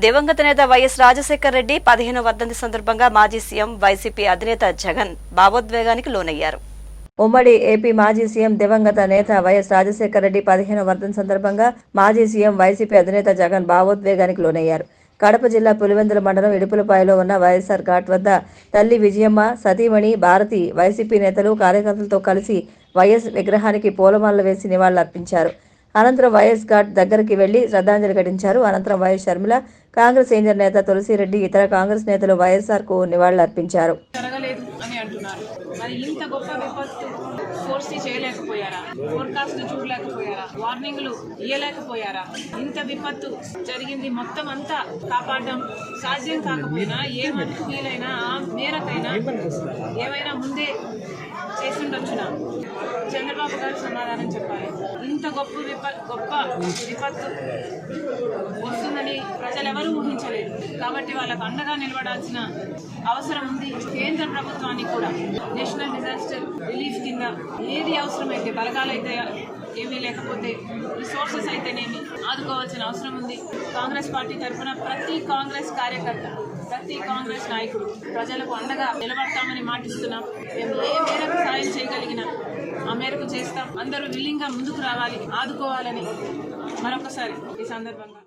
దివంగత నేత వైఎస్ రాజశేఖర్ రెడ్డి పదిహేను వర్ధంతి సందర్భంగా మాజీ సీఎం వైసీపీ అధినేత జగన్ భావోద్వేగానికి లోనయ్యారు. ఉమ్మడి ఏపీ మాజీ సీఎం దివంగత నేత వైఎస్ రాజశేఖర రెడ్డి పదిహేను వర్ధన్ సందర్భంగా మాజీ సీఎం వైసీపీ అధినేత జగన్ భావోద్వేగానికి లోనయ్యారు. కడప జిల్లా పులివెందుల మండలం ఇడుపులపాయలో ఉన్న వైఎస్ఆర్ ఘాట్ వద్ద తల్లి విజయమ్మ సతీమణి భారతి వైసీపీ నేతలు కార్యకర్తలతో కలిసి వైఎస్ విగ్రహానికి పూలమాలలు వేసి నివాళులర్పించారు. అనంతరం వైఎస్ ఘాట్ దగ్గరికి వెళ్ళి శ్రద్ధాంజలి ఘటించారు. అనంతరం వైఎస్ షర్మిల కాంగ్రెస్ సీనియర్ నేత తులసిరెడ్డి ఇతర కాంగ్రెస్ నేతలు వైఎస్ఆర్కు నివాళులర్పించారు ఇంత గొప్ప విపత్తు ఫోర్స్ చేయలేకపోయారా? ఫోర్కాస్ట్ చూడలేకపోయారా? వార్నింగ్లు ఇయ్యలేకపోయారా? ఇంత విపత్తు జరిగింది మొత్తం అంతా కాపాడడం సాధ్యం కాకపోయినా ఏ మనిషి వీలైనా ఆ మేరకైనా ఏమైనా ముందే చేసుండొచ్చునా చంద్రబాబు గారు సమాధానం చెప్పాలి. ఇంత గొప్ప విప గొప్ప విపత్తు వస్తుందని ప్రజలెవరూ ఊహించలేదు. కాబట్టి వాళ్ళకు అండగా నిలబడాల్సిన అవసరం ఉంది కేంద్ర ప్రభుత్వానికి కూడా. నేషనల్ డిజాస్టర్ రిలీఫ్ కింద ఏది అవసరమైతే బలగాలైతే ఏమీ లేకపోతే రిసోర్సెస్ అయితేనేమి ఆదుకోవాల్సిన అవసరం ఉంది. కాంగ్రెస్ పార్టీ తరఫున ప్రతి కాంగ్రెస్ కార్యకర్త ప్రతి కాంగ్రెస్ నాయకుడు ప్రజలకు అండగా నిలబడతామని మాటిస్తున్నాం. మేము ఏ మేరకు సాయం చేయగలిగినా ఆ మేరకు చేస్తాం. అందరూ విల్లింగ్గా ముందుకు రావాలి ఆదుకోవాలని మరొకసారి ఈ సందర్భంగా